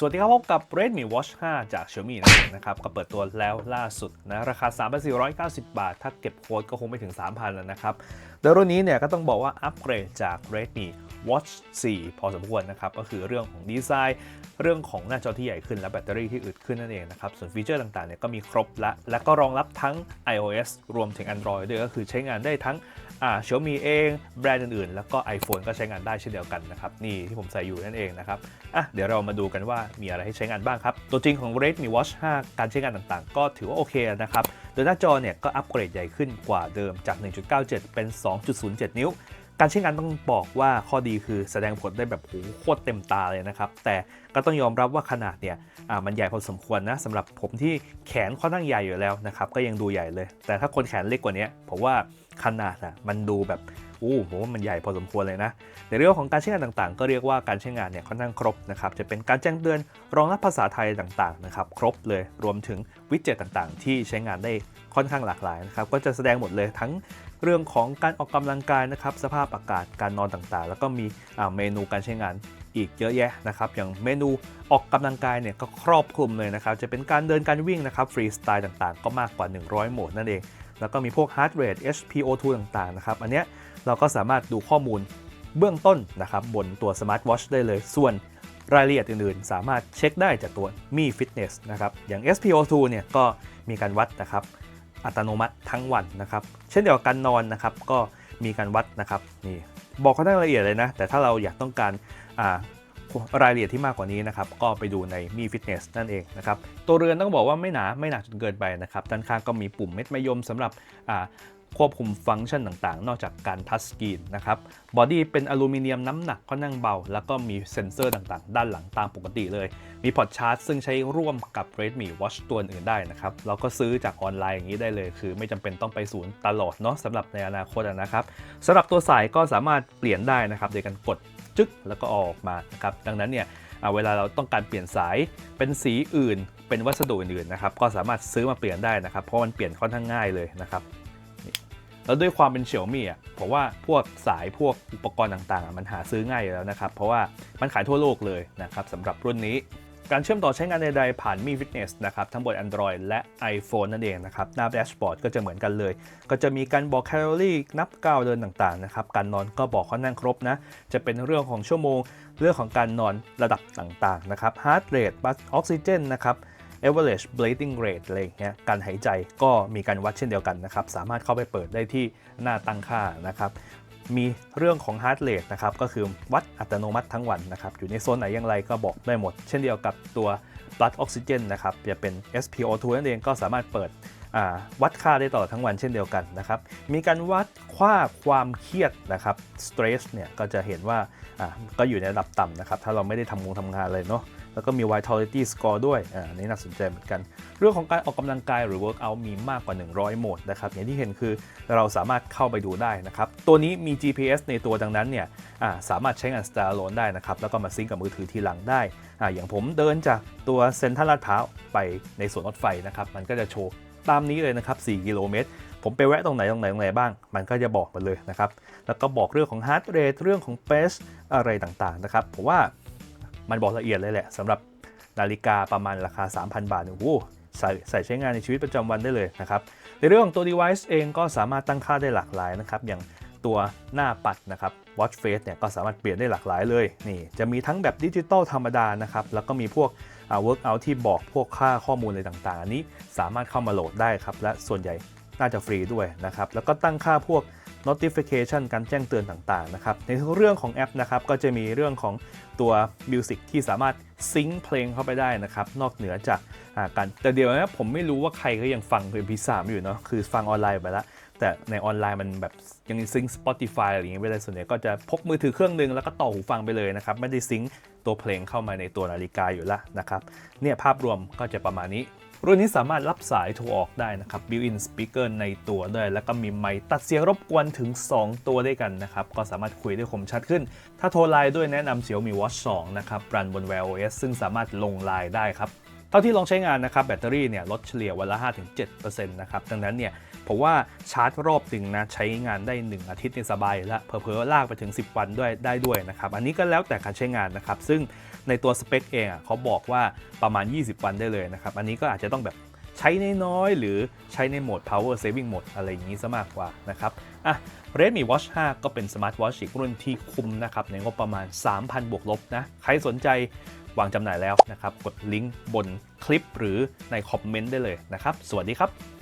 สวัสดีครับพบกับ Redmi Watch 5 จาก Xiaomi นั่นเองนะครับ ก็เปิดตัวแล้วล่าสุดนะ ราคา 3,490 บาท ถ้าเก็บโค้ดก็คงไม่ถึง 3,000 แล้วนะครับโดยรุ่นนี้เนี่ยก็ต้องบอกว่าอัปเกรดจาก Redmi Watch 4 พอสมควรนะครับ ก็คือเรื่องของดีไซน์ เรื่องของหน้าจอที่ใหญ่ขึ้นและแบตเตอรี่ที่อึดขึ้นนั่นเองนะครับ ส่วนฟีเจอร์ต่างๆเนี่ยก็มีครบละ และก็รองรับทั้ง iOS รวมถึง Android ด้วยก็คือใช้งานได้ทั้งอ่า Xiaomi เอง แบรนด์อื่นๆ แล้วก็ iPhone ก็ใช้งานได้เช่นเดียวกันนะครับ นี่ที่ผมใส่อยู่นั่นเองนะครับอะเดี๋ยวเรามาดูกันว่ามีอะไรให้ใช้งานบ้างครับ ตัวจริงของ Redmi Watch 5 การใช้งานต่างๆ ก็ถือว่าโอเคนะครับโดยหน้าจอเนี่ยก็อัปเกรดใหญ่ขึ้นกว่าเดิมจาก 1.97 เป็น 2.07 นิ้ว การใช้งานต้องบอกว่าข้อดีคือแสดงผลได้แบบโหโคตรเต็มตาเลยนะครับ แต่ก็ต้องยอมรับว่าขนาดเนี่ยอ่ามันใหญ่พอสมควรนะสำหรับผมที่แขนค่อนข้างใหญ่อยู่แล้วนะครับก็ยังดูใหญ่เลย แต่ถ้าคนแขนเล็กกว่านี้ผมว่าขนาดอะมันดูแบบ อู้ผมว่ามันใหญ่พอสมควรเลยนะ ในเรื่องของการใช้งานต่างๆ ก็เรียกว่าการใช้งานเนี่ยค่อนข้างครบนะครับ จะเป็นการแจ้งเตือนรองรับภาษาไทยต่างๆนะครับครบเลย รวมถึงวิดเจตต่างๆ ที่ใช้งานได้ค่อนข้างหลากหลายนะครับ ก็จะแสดงหมดเลยทั้งเรื่องของการออกกำลังกายนะครับ สภาพอากาศ การนอนต่างๆ แล้วก็มีเมนูการใช้งานอีกเยอะแยะนะครับ อย่างเมนูออกกำลังกายเนี่ยก็ครอบคลุมเลยนะครับ จะเป็นการเดินการวิ่งนะครับ ฟรีสไตล์ต่างๆ ก็มากกว่า 100 โหมดนั่นเอง แล้วก็มีพวก heart rate HPO2 ต่างๆนะครับ อันเนี้ยเราก็สามารถดูข้อมูลเบื้องต้นนะครับบนตัวสมาร์ทวอชได้เลย ส่วนรายละเอียดอื่นๆ สามารถเช็คได้จากตัว Mi Fitness นะครับ อย่าง SPO2 เนี่ยก็มีการวัดนะครับอัตโนมัติทั้งวันนะครับ เช่นเดียวกับการนอนนะครับก็มีการวัดนะครับนี่บอกเขาได้ละเอียดเลยนะ แต่ถ้าเราอยากต้องการ รายละเอียดที่มากกว่านี้นะครับก็ไปดูใน Mi Fitness นั่นเองนะครับตัวเรือนต้องบอกว่าไม่หนาไม่หนาจนเกินไปนะครับด้านข้างก็มีปุ่มเม็ดมะยมสำหรับควบคุมฟังก์ชันต่างๆ นอกจากการทัชสกรีนนะครับบอดี้เป็นอลูมิเนียมน้ำหนักก็นั่งเบา แล้วก็มีเซ็นเซอร์ต่างๆ ด้านหลังตามปกติเลย มีพอร์ตชาร์จซึ่งใช้ร่วมกับ Redmi Watch ตัวอื่นได้นะครับ เราก็ซื้อจากออนไลน์อย่างนี้ได้เลย คือไม่จำเป็นต้องไปศูนย์ตลอดเนาะสำหรับในอนาคตนะครับสำหรับตัวสายก็สามารถเปลี่ยนได้นะครับโดยการกด จึ๊กแล้วก็ออกมานะครับดังนั้นเนี่ยเวลาเราต้องการเปลี่ยนสายเป็นสีอื่น เป็นวัสดุอื่นๆนะครับ ก็สามารถซื้อมาเปลี่ยนได้นะครับ เพราะมันเปลี่ยนค่อนข้างง่ายเลยนะครับแล้วด้วยความเป็นเฉียวมี่อะผมว่าพวกสายพวกอุปกรณ์ต่างๆ มันหาซื้อง่ายอยู่แล้วนะครับ เพราะว่ามันขายทั่วโลกเลยนะครับสำหรับรุ่นนี้ การเชื่อมต่อใช้งานใดๆผ่าน Mi Fitness นะครับทั้งบน Android และ iPhone นั่นเองนะครับหน้าแดชบอร์ดก็จะเหมือนกันเลย ก็จะมีการบอกแคลอรี่นับก้าวเดินต่างๆนะครับการนอนก็บอกค่อนข้างครบนะ จะเป็นเรื่องของชั่วโมง เรื่องของการนอนระดับต่างๆนะครับ heart rate บัสออกซิเจนนะครับ average breathing rate อะไรอย่างเงี้ย การหายใจก็มีการวัดเช่นเดียวกันนะครับ สามารถเข้าไปเปิดได้ที่หน้าตั้งค่านะครับ มีเรื่องของ heart rate นะครับ ก็คือวัดอัตโนมัติทั้งวันนะครับ อยู่ในโซนไหนอย่างไรก็บอกได้หมด เช่นเดียวกับตัว blood oxygen นะครับ จะเป็น SpO2 นั่นเองก็สามารถเปิดวัดค่าได้ตลอดทั้งวันเช่นเดียวกันนะครับ มีการวัดค่าความเครียดนะครับ stress เนี่ยก็จะเห็นว่าก็อยู่ในระดับต่ำนะครับ ถ้าเราไม่ได้ทำงงทำงานเลยเนาะ แล้วก็มี vitality score ด้วยอ่าอันนี้น่าสนใจเหมือนกัน เรื่องของการออกกำลังกายหรือ workout มีมากกว่า 100 โหมดนะครับอย่างที่เห็นคือเราสามารถเข้าไปดูได้นะครับตัวนี้มี GPS ในตัวดังนั้นเนี่ยอ่าสามารถใช้งาน standalone ได้นะครับแล้วก็มาซิงกับมือถือทีหลังได้อ่าอย่างผมเดินจากตัวเซ็นทรัลลาดพร้าวไปในสวนรถไฟนะครับมันก็จะโชว์ตามนี้เลยนะครับ 4 กิโลเมตร ผมไปแวะตรงไหน ตรงไหน ตรงไหนบ้าง มันก็จะบอกมาเลยนะครับ แล้วก็บอกเรื่องของ heart rate เรื่องของ pace อะไรต่างๆ นะครับ ผมว่า มันบอกละเอียดเลยแหละสำหรับนาฬิกาประมาณราคา 3,000 บาทนี่ยโอ้โหใส่ใส่ใช้งานในชีวิตประจำวันได้เลยนะครับ ในเรื่องของตัว device เองก็สามารถตั้งค่าได้หลากหลายนะครับ อย่างตัวหน้าปัดนะครับ watch face เนี่ยก็สามารถเปลี่ยนได้หลากหลายเลย นี่จะมีทั้งแบบดิจิตอลธรรมดานะครับ แล้วก็มีพวกอ่า workout ที่บอกพวกค่าข้อมูลอะไรต่างๆ อันนี้สามารถเข้ามาโหลดได้ครับ และส่วนใหญ่น่าจะฟรีด้วยนะครับ แล้วก็ตั้งค่าพวก notification การแจ้งเตือนต่างๆนะครับในเรื่องของแอปนะครับก็จะมีเรื่องของตัว Music ที่สามารถซิงค์เพลงเข้าไปได้นะครับนอกเหนือจากการแต่เดี๋ยวนะผมไม่รู้ว่าใครก็ยังฟังเป็นพิซซ่าอยู่เนาะคือฟังออนไลน์ไปแล้วแต่ในออนไลน์มันแบบยังซิงค์ Spotify อะไรอย่างเงี้ยไม่ได้ส่วนใหญ่ก็จะพกมือถือเครื่องหนึงแล้วก็ต่อหูฟังไปเลยนะครับ ไม่ได้ซิงค์ตัวเพลงเข้ามาในตัวนาฬิกาอยู่ล้วนะครับ เนี่ยภาพรวมก็จะประมาณนี้ รุ่นนี้สามารถรับสายโทรออกได้นะครับ built-in speaker ในตัวด้วย แล้วก็มีไมค์ตัดเสียงรบกวนถึง 2 ตัวด้วยกันนะครับ ก็สามารถคุยได้คมชัดขึ้น ถ้าโทรไลน์ด้วยแนะนำ Xiaomi Watch 2 นะครับ รันบน Wear OS ซึ่งสามารถลงไลน์ได้ครับ เท่าที่ลองใช้งานนะครับแบตเตอรี่เนี่ยลดเฉลี่ยวันละ 5-7%นะครับดังนั้นเนี่ยผมว่าชาร์จรอบหนึ่งนะใช้งานได้ 1 อาทิตย์ในยสบายและเพอเพอลากไปถึง 10 วันด้วยได้ด้วยนะครับอันนี้ก็แล้วแต่การใช้งานนะครับซึ่งในตัวสเปคเองอะเขาบอกว่าประมาณ 20 วันได้เลยนะครับอันนี้ก็อาจจะต้องแบบ ใช้น้อยๆหรือใช้ในโหมด power saving mode อะไรอย่างนี้ซะมากกว่านะครับอะ Redmi Watch 5 ก็เป็นสมาร์ทวอชอีกรุ่นที่คุ้มนะครับในงบประมาณ 3,000 บวกลบนะ ใครสนใจวางจำหน่ายแล้วนะครับ กดลิงก์บนคลิปหรือในคอมเมนต์ได้เลยนะครับ สวัสดีครับ